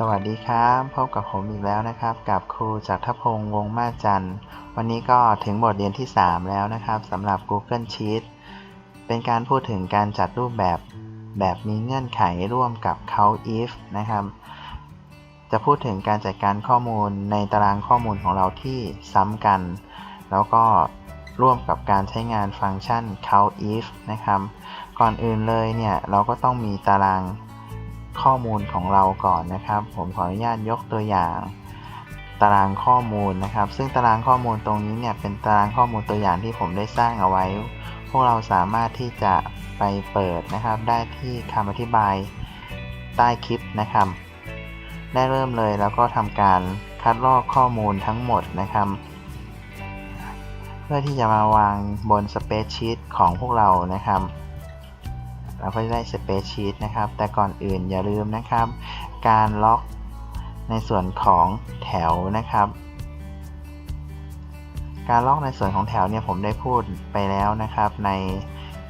สวัสดีครับพบกับผมอีกแล้วนะครับ กับครูจักรพงษ์วงมาจันทร์ วันนี้ก็ถึงบทเรียนที่ 3 แล้วนะครับสำหรับ Google Sheet เป็นการพูดถึงการจัดรูปแบบแบบมีเงื่อนไขร่วมกับ count if นะครับ จะพูดถึงการจัดการข้อมูลในตารางข้อมูลของเราที่ซ้ำกัน แล้วก็ร่วมกับการใช้งานฟังก์ชัน count if นะครับ ก่อนอื่นเลยเนี่ยเราก็ต้องมีตาราง ข้อมูลของเราก่อนนะครับ ผมขออนุญาตยกตัวอย่าง ตารางข้อมูลนะครับ ซึ่งตารางข้อมูลตรงนี้เนี่ยเป็นตารางข้อมูลตัวอย่างที่ผมได้สร้างเอาไว้ พวกเราสามารถที่จะไปเปิดนะครับ ได้ที่คำอธิบายใต้คลิปนะครับ ได้เริ่มเลยแล้วก็ทำการคัดลอกข้อมูลทั้งหมดนะครับ เพื่อที่จะมาวางบนสเปซชีตของพวกเรานะครับ เราก็จะได้สเปซชีตนะครับ แต่ก่อนอื่นอย่าลืมนะครับ การล็อกในส่วนของแถวนะครับ การล็อกในส่วนของแถวเนี่ยผมได้พูดไปแล้วนะครับ ใน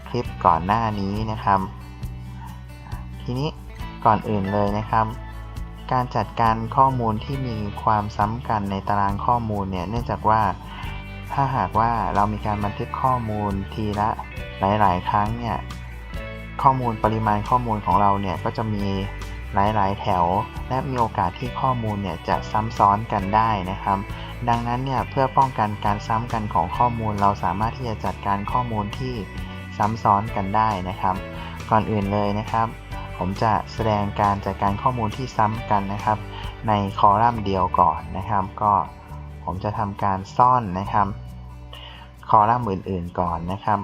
คลิปก่อนหน้านี้นะครับ ทีนี้ก่อนอื่นเลยนะครับ การจัดการข้อมูลที่มีความซ้ำกันในตารางข้อมูลเนี่ยเนื่องจากว่าถ้าหากว่าเรามีการบันทึกข้อมูลทีละหลาย ๆ ครั้งเนี่ย ข้อมูลปริมาณข้อมูลของเราเนี่ยก็จะมีหลายๆ แถว และมีโอกาสที่ข้อมูลเนี่ยจะซ้ำซ้อนกันได้นะครับ ดังนั้นเนี่ยเพื่อป้องกันการซ้ำกันของข้อมูล เราสามารถที่จะจัดการข้อมูลที่ซ้ำซ้อนกันได้นะครับ ก่อนอื่นเลยนะครับ ผมจะแสดงการจัดการข้อมูลที่ซ้ำกันนะครับ ในคอลัมน์เดียวก่อนนะครับ ก็ผมจะทำการซ่อนนะครับ คอลัมน์อื่นๆก่อนนะครับ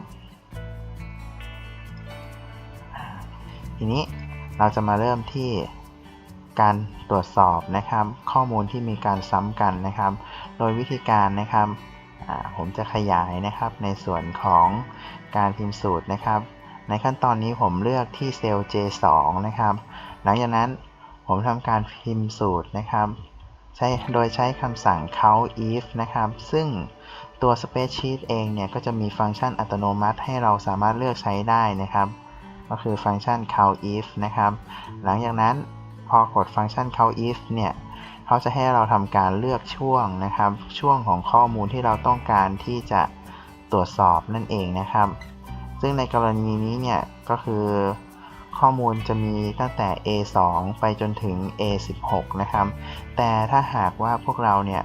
ทีนี้เราจะมาเริ่มที่การตรวจสอบนะครับ ข้อมูลที่มีการซ้ำกันนะครับ โดยวิธีการนะครับผมจะขยายนะครับในส่วนของการพิมพ์สูตรนะครับ ในขั้นตอนนี้ผมเลือกที่เซลล์ J2 นะครับ หลังจากนั้นผมทำการพิมพ์สูตรนะครับใช้โดยใช้คำสั่ง count if นะครับ ซึ่งตัว spreadsheet เองเนี่ย ก็จะมีฟังก์ชันอัตโนมัติให้เราสามารถเลือกใช้ได้นะครับ ก็คือฟังก์ชัน count if นะครับ หลังจากนั้นพอกดฟังก์ชัน count if เนี่ยเขาจะให้เราทำการเลือกช่วงนะครับ ช่วงของข้อมูลที่เราต้องการที่จะตรวจสอบนั่นเองนะครับ ซึ่งในกรณีนี้เนี่ยก็คือข้อมูลจะมีตั้งแต่ A2 ไปจนถึง A16 นะครับ แต่ถ้าหากว่าพวกเราเนี่ย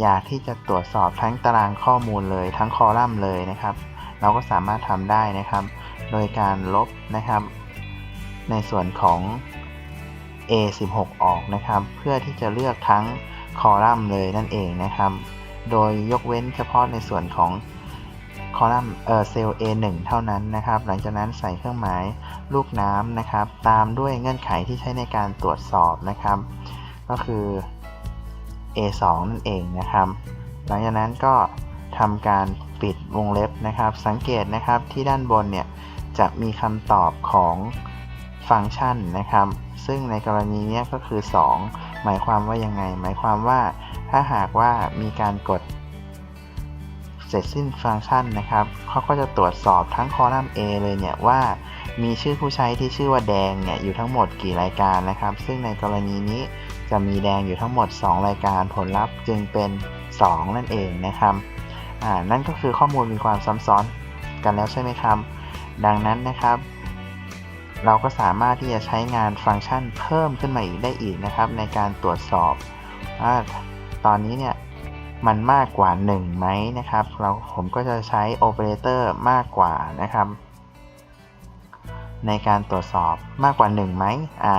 อยากที่จะตรวจสอบทั้งตารางข้อมูลเลยทั้งคอลัมน์เลยนะครับ เราก็สามารถทำได้นะครับ โดยการลบนะครับ ในส่วนของ A16 ออกนะครับ เพื่อที่จะเลือกทั้งคอลัมน์เลยนั่นเองนะครับ โดยยกเว้นเฉพาะในส่วนของคอลัมน์เออเซลล์ A1 เท่านั้นนะครับ หลังจากนั้นใส่เครื่องหมายลูกน้ำนะครับ ตามด้วยเงื่อนไขที่ใช้ในการตรวจสอบนะครับ ก็คือ A2 นั่นเองนะครับ หลังจากนั้นก็ทำการปิดวงเล็บนะครับ สังเกตนะครับที่ด้านบนเนี่ย จะมีคำตอบของฟังก์ชันนะครับ ซึ่งในกรณีนี้ก็คือ 2 หมายความว่ายังไง หมายความว่าถ้าหากว่ามีการกดเสร็จสิ้นฟังก์ชันนะครับเขาก็จะตรวจสอบทั้งคอลัมน์ A เลยเนี่ยว่ามีชื่อผู้ใช้ที่ชื่อว่าแดงเนี่ยอยู่ทั้งหมดกี่รายการนะครับ ซึ่งในกรณีนี้จะมีแดงอยู่ทั้งหมด 2 รายการผลลัพธ์จึงเป็น 2 นั่นเองนะครับอ่านั่นก็คือข้อมูลมีความซ้ำซ้อนกันแล้วใช่ไหมครับ ดังนั้นนะครับ เราก็สามารถที่จะใช้งานฟังก์ชันเพิ่มขึ้นมาอีกได้อีกนะครับ ในการตรวจสอบว่าตอนนี้เนี่ยมันมากกว่า1ไหมนะครับ เราผมก็จะใช้โอเปอเรเตอร์มากกว่านะครับ ในการตรวจสอบมากกว่า1ไหมอ่า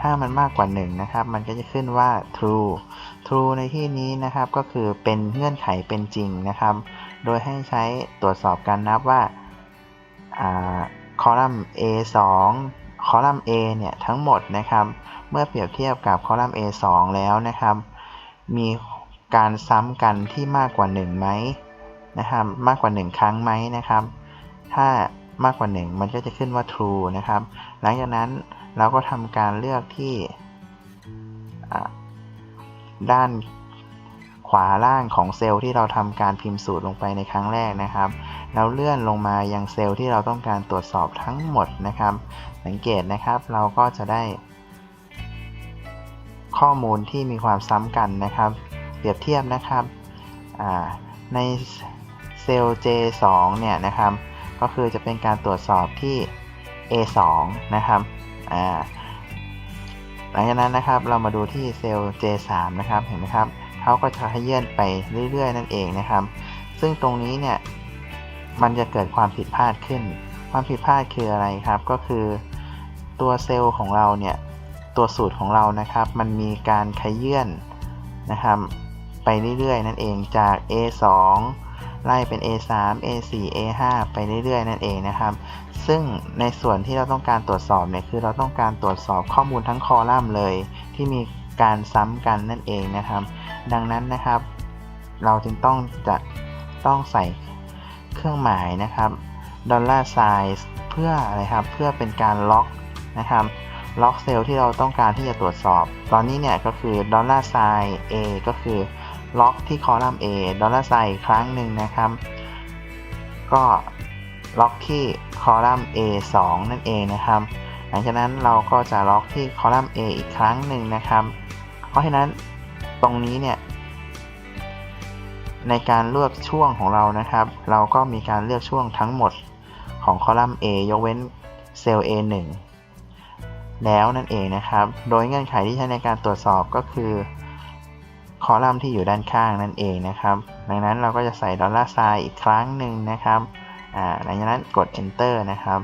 ถ้ามันมากกว่า1นะครับ มันก็จะขึ้นว่า true true ในที่นี้นะครับก็คือเป็นเงื่อนไขเป็นจริงนะครับ โดยให้ใช้ตรวจสอบการนับว่า คอลัมน์ A 2คอลัมน์ A เนี่ยทั้งหมดนะครับเมื่อเปรียบเทียบกับคอลัมน์ A 2แล้วนะครับมีการซ้ำกันที่มากกว่า1ไหมนะครับมากกว่า 1 ครั้งไหมนะครับ ถ้ามากกว่า 1 มันก็จะขึ้นว่า true นะครับ หลังจากนั้นเราก็ทำการเลือกที่ด้านาล่างของเซลล์ที่เราทำการพิมพ์สูตรลงไปในครั้งแรกนะครับเราเลื่อนลงมายังเซลล์ที่เราต้องการตรวจสอบทั้งหมดนะครับ สังเกตนะครับเราก็จะได้ ข้อมูลที่มีความซ้ำกันนะครับ เปรียบเทียบนะครับในเซลล์ J2 เนี่ยนะครับ ก็คือจะเป็นการตรวจสอบที่ A2 นะครับหลังจากนั้นนะครับเรามาดูที่เซลล์ J3 นะครับเห็นไหมครับ เขาก็จะขยื่นไปเรื่อย ๆ นั่นเองนะครับ ซึ่งตรงนี้เนี่ยมันจะเกิดความผิดพลาดขึ้น ความผิดพลาดคืออะไรครับ ก็คือตัวเซลล์ของเราเนี่ยตัวสูตรของเรานะครับ มันมีการขยื่นนะครับ ไปเรื่อยๆ นั่นเองจาก A2 ไล่เป็น A3 A4 A5 ไปเรื่อยๆ นั่นเองนะครับ ซึ่งในส่วนที่เราต้องการตรวจสอบเนี่ยคือเราต้องการตรวจสอบข้อมูลทั้งคอลัมน์เลย ที่มีการซ้ำกันนั่นเองนะครับ ดังนั้นนะครับ เราจึงต้องจะต้องใส่เครื่องหมายนะครับดอลลาร์ไซส์เพื่ออะไรครับเพื่อเป็นการล็อกนะครับล็อกเซลล์ที่เราต้องการที่จะตรวจสอบ ตอนนี้เนี่ยก็คือดอลลาร์ไซน์ A ก็คือล็อกที่คอลัมน์ A ดอลลาร์ไซน์อีกครั้งหนึ่งนะครับ ก็ล็อกที่คอลัมน์ A 2 นั่นเองนะครับ หลังจากนั้นเราก็จะล็อกที่คอลัมน์ A อีกครั้งหนึ่งนะครับ เพราะฉะนั้น ตรงนี้เนี่ยในการเลือกช่วงของเรานะครับ เราก็มีการเลือกช่วงทั้งหมดของคอลัมน์ A ยกเว้นเซลล์ A1 แล้วนั่นเองนะครับ โดยเงื่อนไขที่ใช้ในการตรวจสอบก็คือคอลัมน์ที่อยู่ด้านข้างนั่นเองนะครับ ดังนั้นเราก็จะใส่ดอลลาร์ไซน์อีกครั้งหนึ่งนะครับหลังจากนั้นกด enter นะครับ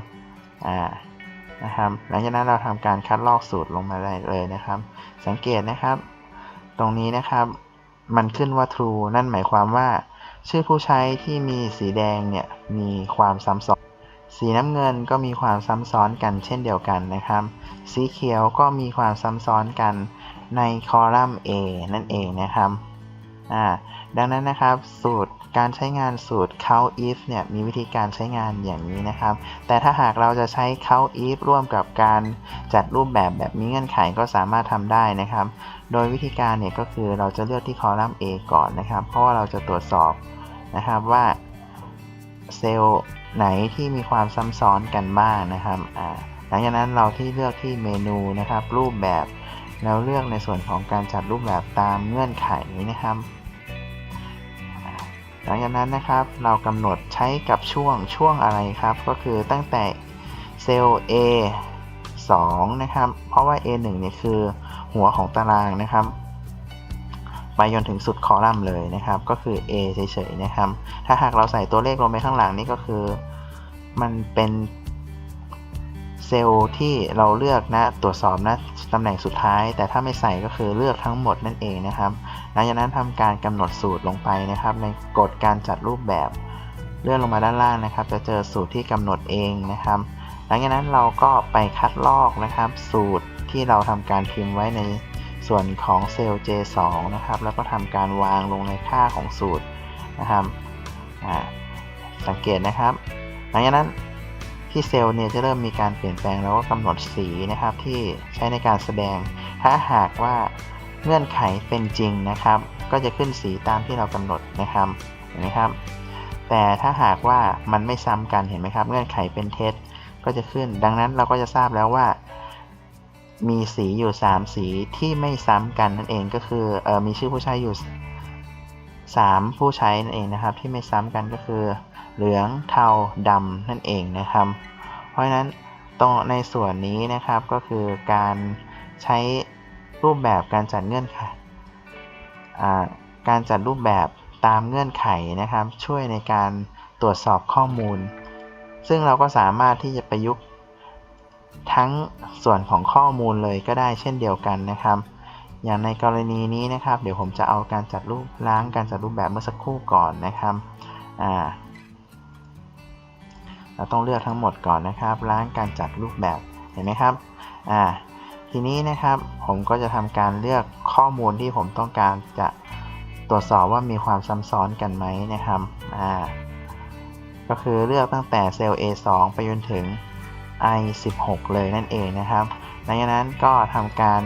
นะครับ หลังจากนั้นเราทำการคัดลอกสูตรลงมาได้เลยนะครับ สังเกตนะครับ ตรงนี้นะครับ มันขึ้นว่า true นั่นหมายความว่า ชื่อผู้ใช้ที่มีสีแดงเนี่ยมีความซ้ำซ้อน สีน้ำเงินก็มีความซ้ำซ้อนกันเช่นเดียวกันนะครับ สีเขียวก็มีความซ้ำซ้อนกันในคอลัมน์ A นั่นเองนะครับ อ่าดังนั้นนะครับสูตรการใช้งานสูตร count if เนี่ยมีวิธีการใช้งานอย่างนี้นะครับ แต่ถ้าหากเราจะใช้ count if ร่วมกับการจัดรูปแบบแบบมีเงื่อนไขก็สามารถทำได้นะครับ โดยวิธีการเนี่ยก็คือเราจะเลือกที่คอลัมน์ A ก่อนนะครับ เพราะว่าเราจะตรวจสอบนะครับว่าเซลล์ไหนที่มีความซ้ำซ้อนกันบ้างนะครับอ่าหลังจากนั้นเราที่เลือกที่เมนูนะครับ รูปแบบแล้วเลือกในส่วนของการจัดรูปแบบตามเงื่อนไขนะครับ หลังจากนั้นนะครับเรากำหนดใช้กับช่วงช่วงอะไรครับ ก็คือตั้งแต่เซลล์ A 2นะครับ เพราะว่า A 1เนี่ยคือหัวของตารางนะครับ ไปจนถึงสุดคอลัมน์เลยนะครับ ก็คือ A เฉยๆนะครับ ถ้าหากเราใส่ตัวเลขลงไปข้างหลังนี่ก็คือ มันเป็น เซลล์ที่เราเลือกนะตรวจสอบนะตำแหน่งสุดท้าย แต่ถ้าไม่ใส่ก็คือเลือกทั้งหมดนั่นเองนะครับหลังจากนั้นทำการกำหนดสูตรลงไปนะครับ ในกฎการจัดรูปแบบเลื่อนลงมาด้านล่างนะครับ จะเจอสูตรที่กำหนดเองนะครับ หลังจากนั้นเราก็ไปคัดลอกนะครับ สูตรที่เราทำการพิมพ์ไว้ในส่วนของเซลล์ J2 นะครับ แล้วก็ทำการวางลงในค่าของสูตรนะครับอ่าสังเกตนะครับ หลังจากนั้น ที่เซลล์เนี่ยจะเริ่มมีการเปลี่ยนแปลงแล้วก็กำหนดสีนะครับที่ใช้ในการแสดง ถ้าหากว่าเงื่อนไขเป็นจริงนะครับ ก็จะขึ้นสีตามที่เรากำหนดนะครับเห็นไหมครับ แต่ถ้าหากว่ามันไม่ซ้ำกันเห็นไหมครับ เงื่อนไขเป็นเท็จก็จะขึ้น ดังนั้นเราก็จะทราบแล้วว่า มีสีอยู่ 3 สีที่ไม่ซ้ำกันนั่นเองก็คือออมีชื่อผู้ใช้อยู่ 3 ผู้ใช้นั่นเองนะครับ ที่ไม่ซ้ำกันก็คือ เหลืองเทาดำนั่นเองนะครับ ราะฉะนั้นตรงในส่วนนี้นะครับก็คือการใช้รูปแบบการจัดเงื่อนไขการจัดรูปแบบตามเงื่อนไขนะครับ ช่วยในการตรวจสอบข้อมูล ซึ่งเราก็สามารถที่จะประยุกต์ทั้งส่วนของข้อมูลเลยก็ได้เช่นเดียวกันนะครับ อย่างในกรณีนี้นะครับ เดี๋ยวผมจะเอาการจัดรูปล้างการจัดรูปแบบเมื่อสักครู่ก่อนนะครับอ่า เราต้องเลือกทั้งหมดก่อนนะครับ ล้างการจัดรูปแบบเห็นไหมครับอ่าทีนี้นะครับผมก็จะทำการเลือกข้อมูลที่ผมต้องการจะตรวจสอบว่ามีความซ้ำซ้อนกันไหมนะครับอ่าก็คือเลือกตั้งแต่เซลล์ A2 ไปจนถึง I16 เลยนั่นเองนะครับหลังจากนั้นก็ทำการ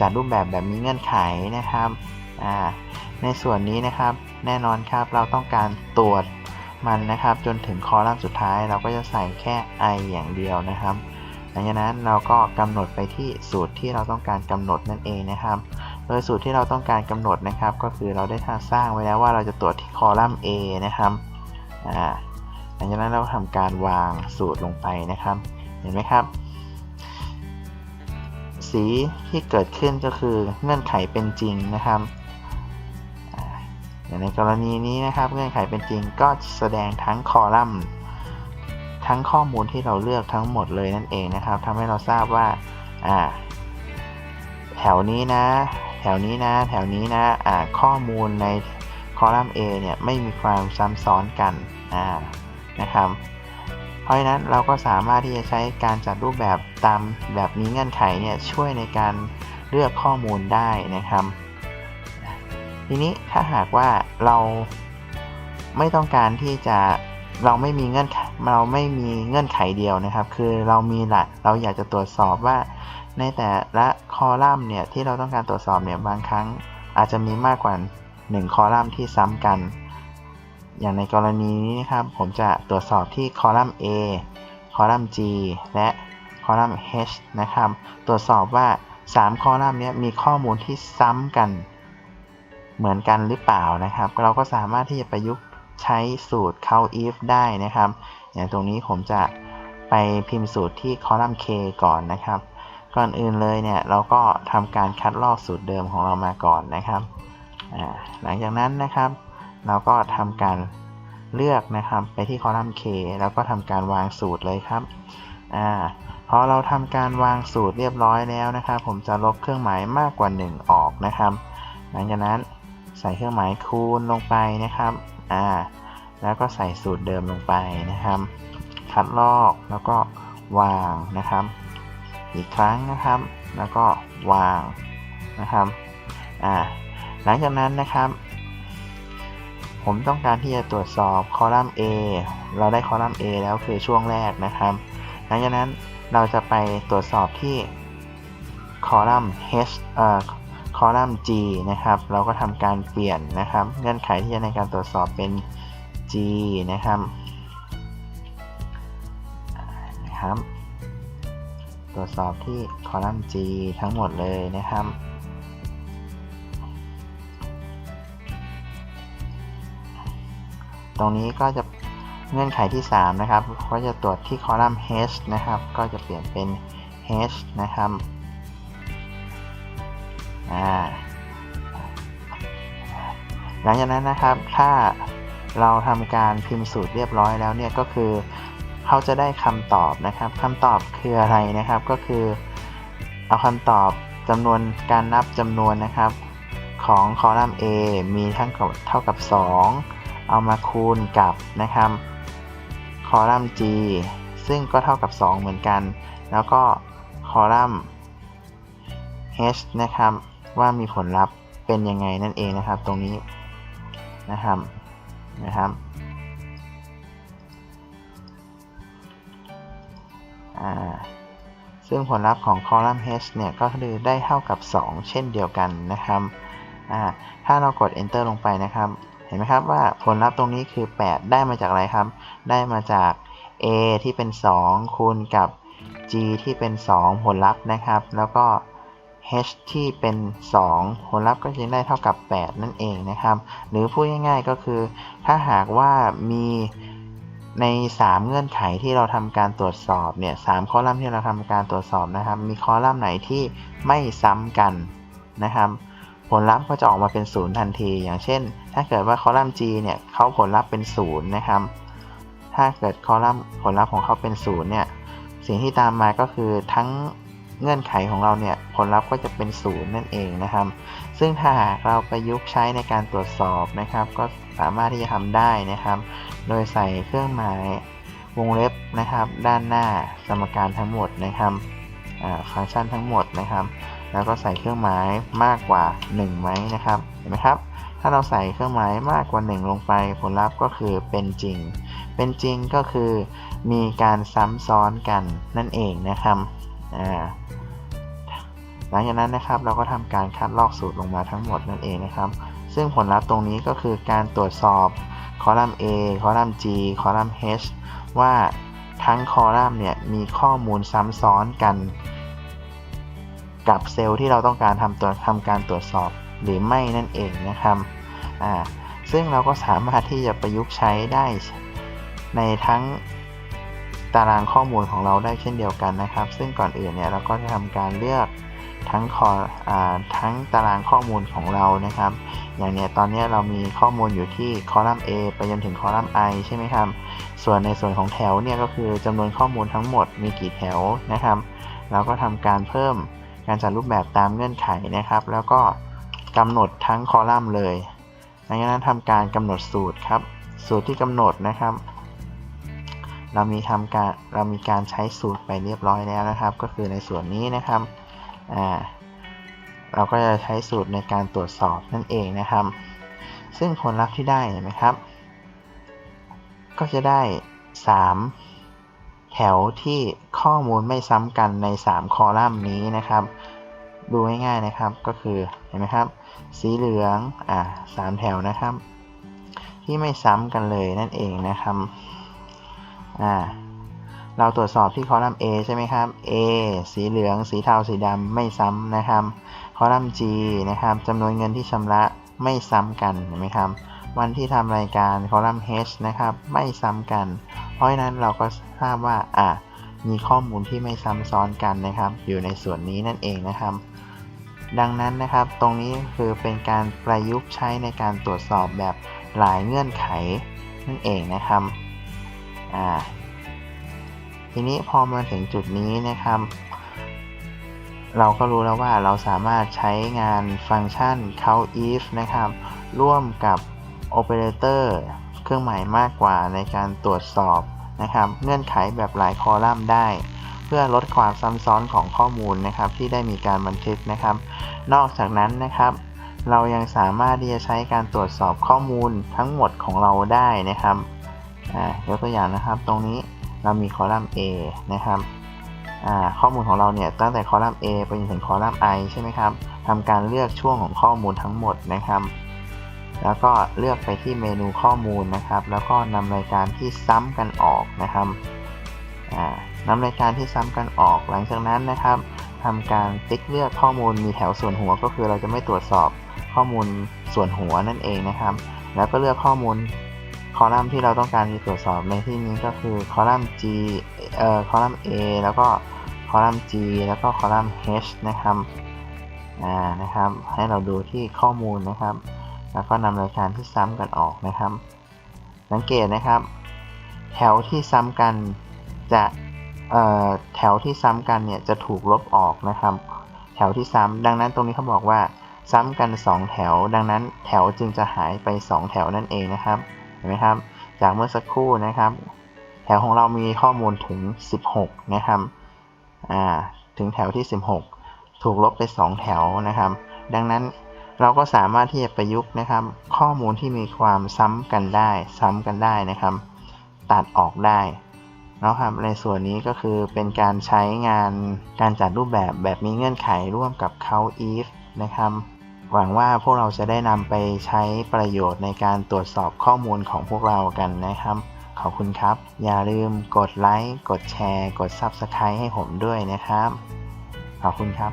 จัดรูปแบบแบบมีเงื่อนไขนะครับอ่าในส่วนนี้นะครับแน่นอนครับเราต้องการตรวจ มันนะครับ จนถึงคอลัมน์สุดท้ายเราก็จะใส่แค่ i อย่างเดียวนะครับหลังจากนั้นเราก็กำหนดไปที่สูตรที่เราต้องการกำหนดนั่นเองนะครับ โดยสูตรที่เราต้องการกำหนดนะครับ ก็คือเราได้ทาสร้างไว้แล้วว่าเราจะตรวจที่คอลัมน์ A นะครับหลังจากนั้นเราทำการวางสูตรลงไปนะครับ เห็นไหมครับ สีที่เกิดขึ้นก็คือเงื่อนไขเป็นจริงนะครับ อย่างในกรณีนี้นะครับเงื่อนไขเป็นจริงก็แสดงทั้งคอลัมน์ ทั้งข้อมูลที่เราเลือกทั้งหมดเลยนั่นเองนะครับทำให้เราทราบว่าอ่าแถวนี้นะ แถวนี้นะ แถวนี้นะอ่าข้อมูลในคอลัมน์ A เนี่ยไม่มีความซ้ำซ้อนกันอ่านะครับเพราะฉะนั้นเราก็สามารถที่จะใช้การจัดรูปแบบตามแบบนี้เงื่อนไขเนี่ยช่วยในการเลือกข้อมูลได้นะครับ ทีนี้ถ้าหากว่าเราไม่ต้องการที่จะเราไม่มีเงื่อนไขเราไม่มีเงื่อนไขเดียวนะครับ คือเรามีหละเราอยากจะตรวจสอบว่า ในแต่ละคอลัมน์เนี่ยที่เราต้องการตรวจสอบเนี่ยบางครั้งอาจจะมีมากกว่า 1 คอลัมน์ที่ซ้ำกัน อย่างในกรณีนี้นะครับ ผมจะตรวจสอบที่คอลัมน์ A คอลัมน์ G และคอลัมน์ H นะครับ ตรวจสอบว่า 3 คอลัมน์นี้มีข้อมูลที่ซ้ำกัน เหมือนกันหรือเปล่านะครับ เราก็สามารถที่จะประยุกต์ใช้สูตร count if ได้นะครับ อย่างตรงนี้ผมจะไปพิมพ์สูตรที่คอลัมน์ K ก่อนนะครับ ก่อนอื่นเลยเนี่ยเราก็ทำการคัดลอกสูตรเดิมของเรามาก่อนนะครับหลังจากนั้นนะครับ เราก็ทำการเลือกนะครับไปที่คอลัมน์ K แล้วก็ทำการวางสูตรเลยครับอ่าพอเราทำการวางสูตรเรียบร้อยแล้วนะครับ ผมจะลบเครื่องหมายมากกว่า 1 ออกนะครับ หลังจากนั้น ใส่เครื่องหมายคูณลงไปนะครับอ่าแล้วก็ใส่สูตรเดิมลงไปนะครับ คัดลอกแล้วก็วางนะครับ อีกครั้งนะครับ แล้วก็วางนะครับอ่าหลังจากนั้นนะครับ ผมต้องการที่จะตรวจสอบคอลัมน์ A เราได้คอลัมน์ A แล้วคือช่วงแรกนะครับ หลังจากนั้นเราจะไปตรวจสอบที่คอลัมน์ H เอ่อ คอลัมน์ G นะครับ เราก็ทำการเปลี่ยนนะครับ เงื่อนไขที่จะในการตรวจสอบเป็น G นะครับนะครับ ตรวจสอบที่คอลัมน์ G ทั้งหมดเลยนะครับ ตรงนี้ก็จะเงื่อนไขที่ 3 นะครับ ก็จะตรวจที่คอลัมน์ H นะครับ ก็จะเปลี่ยนเป็น H นะครับ อ่าหลังจากนั้นนะครับ ถ้าเราทำการพิมพ์สูตรเรียบร้อยแล้วเนี่ยก็คือเขาจะได้คำตอบนะครับคำตอบคืออะไรนะครับก็คือ เอาคำตอบจำนวนการนับจำนวนนะครับ ของคอลัมน์ A มีทั้งเท่ากับ 2 เอามาคูณกับนะครับคอลัมน์ G ซึ่งก็เท่ากับ 2 เหมือนกัน แล้วก็คอลัมน์ H นะครับ ว่ามีผลลัพธ์เป็นยังไงนั่นเองนะครับ ตรงนี้นะครับนะครับซึ่งผลลัพธ์ของคอลัมน์ H เนี่ยก็คือได้เท่ากับ 2 เช่นเดียวกันนะครับถ้าเรากด enter ลงไปนะครับ เห็นไหมครับว่าผลลัพธ์ตรงนี้คือ 8 ได้มาจากอะไรครับ ได้มาจาก a ที่เป็น 2 คูณกับ g ที่เป็น 2 ผลลัพธ์นะครับ แล้วก็ h ที่เป็น 2 ผลลัพธ์ก็จะได้เท่ากับ 8 นั่นเองนะครับ หรือพูดง่ายๆก็คือ ถ้าหากว่ามีใน 3 เงื่อนไขที่เราทำการตรวจสอบเนี่ยสคอลัมน์ที่เราทำการตรวจสอบนะครับ มีคอลัมน์ไหนที่ไม่ซ้ำกันนะครับ ผลลัพธ์ก็จะออกมาเป็น 0 ทันที อย่างเช่น ถ้าเกิดว่าคอลัมน์ G เนี่ยเขาผลลัพธ์เป็น 0 นะครับ ถ้าเกิดคอลัมน์ผลลัพธ์ของเขาเป็น 0 เนี่ย สิ่งที่ตามมาก็คือทั้ง เงื่อนไขของเราเนี่ยผลลัพธ์ก็จะเป็น0นั่นเองนะครับ ซึ่งถ้าหากเราประยุกต์ใช้ในการตรวจสอบนะครับ ก็สามารถที่จะทำได้นะครับ โดยใส่เครื่องหมายวงเล็บนะครับ ด้านหน้าสมการทั้งหมดนะครับฟังก์ชันทั้งหมดนะครับ แล้วก็ใส่เครื่องหมายมากกว่า1ไหมนะครับเห็นไหมครับ ถ้าเราใส่เครื่องหมายมากกว่า 1 ลงไป ผลลัพธ์ก็คือเป็นจริง เป็นจริงก็คือมีการซ้ำซ้อนกันนั่นเองนะครับ หลังจากนั้นนะครับเราก็ทำการคัดลอกสูตรลงมาทั้งหมดนั่นเองนะครับ ซึ่งผลลัพธ์ตรงนี้ก็คือการตรวจสอบคอลัมน์ A คอลัมน์ G คอลัมน์ H ว่าทั้งคอลัมน์เนี่ยมีข้อมูลซ้ำซ้อนกัน กับเซลล์ที่เราต้องการทำตัวทำการตรวจสอบหรือไม่นั่นเองนะครับอ่าซึ่งเราก็สามารถที่จะประยุกต์ใช้ได้ในทั้ง ตารางข้อมูลของเราได้เช่นเดียวกันนะครับ ซึ่งก่อนอื่นเนี่ยเราก็จะทำการเลือกทั้งคออทั้งตารางข้อมูลของเรานะครับ อย่างเนี้ยตอนนี้เรามีข้อมูลอยู่ที่คอลัมน์ A ไปจนถึงคอลัมน์ I ใช่ไหมครับ ส่วนในส่วนของแถวเนี่ยก็คือจำนวนข้อมูลทั้งหมดมีกี่แถวนะครับ เราก็ทำการเพิ่มการจัดรูปแบบตามเงื่อนไขนะครับ แล้วก็กำหนดทั้งคอลัมน์เลยหลังากนั้นทำการกำหนดสูตรครับ สูตรที่กำหนดนะครับ เรามีทำการเรามีการใช้สูตรไปเรียบร้อยแล้วนะครับ ก็คือในส่วนนี้นะครับอ่าเราก็จะใช้สูตรในการตรวจสอบนั่นเองนะครับ ซึ่งผลลัพธ์ที่ได้เห็นไหมครับ ก็จะได้ 3 แถวที่ข้อมูลไม่ซ้ำกันใน 3 คอลัมน์นี้นะครับ ดูง่ายๆนะครับก็คือเห็นไหมครับ สีเหลืองอ่าสามแถวนะครับ ที่ไม่ซ้ำกันเลยนั่นเองนะครับ อ่าเราตรวจสอบที่คอลัมน์ A ใช่ไหมครับ A สีเหลือง สีเทา สีดำไม่ซ้ำนะครับ คอลัมน์ G นะครับจำนวนเงินที่ชำระไม่ซ้ำกันเห็นไหมครับ วันที่ทำรายการคอลัมน์ H นะครับไม่ซ้ำกัน เพราะฉะนั้นเราก็ทราบว่าอะมีข้อมูลที่ไม่ซ้ำซ้อนกันนะครับ อยู่ในส่วนนี้นั่นเองนะครับ ดังนั้นนะครับ ตรงนี้คือเป็นการประยุกต์ใช้ในการตรวจสอบแบบหลายเงื่อนไขนั่นเองนะครับ อ่า ทีนี้พอมาถึงจุดนี้นะครับ เราก็รู้แล้วว่าเราสามารถใช้งานฟังก์ชัน count if นะครับ ร่วมกับ operator เครื่องหมายมากกว่าในการตรวจสอบนะครับ เงื่อนไขแบบหลายคอลัมน์ได้ เพื่อลดความซ้ำซ้อนของข้อมูลนะครับ ที่ได้มีการบันทึกนะครับ นอกจากนั้นนะครับเรายังสามารถที่จะใช้การตรวจสอบข้อมูลทั้งหมดของเราได้นะครับ ยกตัวอย่างนะครับ ตรงนี้เรามีคอลัมน์ A นะครับอ่าข้อมูลของเราเนี่ยตั้งแต่คอลัมน์ A ไปจนถึงคอลัมน์ I ใช่ไหมครับทำการเลือกช่วงของข้อมูลทั้งหมดนะครับ แล้วก็เลือกไปที่เมนูข้อมูลนะครับ แล้วก็นำรายการที่ซ้ำกันออกนะครับอ่านำรายการที่ซ้ำกันออกหลังจากนั้นนะครับทำการติ๊กเลือกข้อมูลมีแถวส่วนหัวก็คือเราจะไม่ตรวจสอบข้อมูลส่วนหัวนั่นเองนะครับ แล้วก็เลือกข้อมูล คอลัมน์ที่เราต้องการที่ตรวจสอบในที่นี้ก็คือคอลัมน์ G เอ่อคอลัมน์ A แล้วก็คอลัมน์ G แล้วก็คอลัมน์ H นะครับอ่านะครับ ให้เราดูที่ข้อมูลนะครับ แล้วก็นำรายการที่ซ้ำกันออกนะครับ สังเกตนะครับ แถวที่ซ้ำกันจะเอ่อแถวที่ซ้ำกันเนี่ยจะถูกลบออกนะครับ แถวที่ซ้ำดังนั้นตรงนี้เขาบอกว่าซ้ำกัน 2 แถว ดังนั้นแถวจึงจะหายไป 2 แถวนั่นเองนะครับ เห็นไหมครับ จากเมื่อสักครู่นะครับ แถวของเรามีข้อมูลถึง 16 นะครับอ่าถึงแถวที่ 16 ถูกลบไป 2 แถวนะครับ ดังนั้นเราก็สามารถที่จะประยุกต์นะครับ ข้อมูลที่มีความซ้ำกันได้ ซ้ำกันได้นะครับ ตัดออกได้นะครับในส่วนนี้ก็คือเป็นการใช้งานการจัดรูปแบบแบบมีเงื่อนไขร่วมกับ count if นะครับ หวังว่าพวกเราจะได้นำไปใช้ประโยชน์ในการตรวจสอบข้อมูลของพวกเรากันนะครับ ขอบคุณครับ อย่าลืมกดไลค์ กดแชร์ กด Subscribe ให้ผมด้วยนะครับ ขอบคุณครับ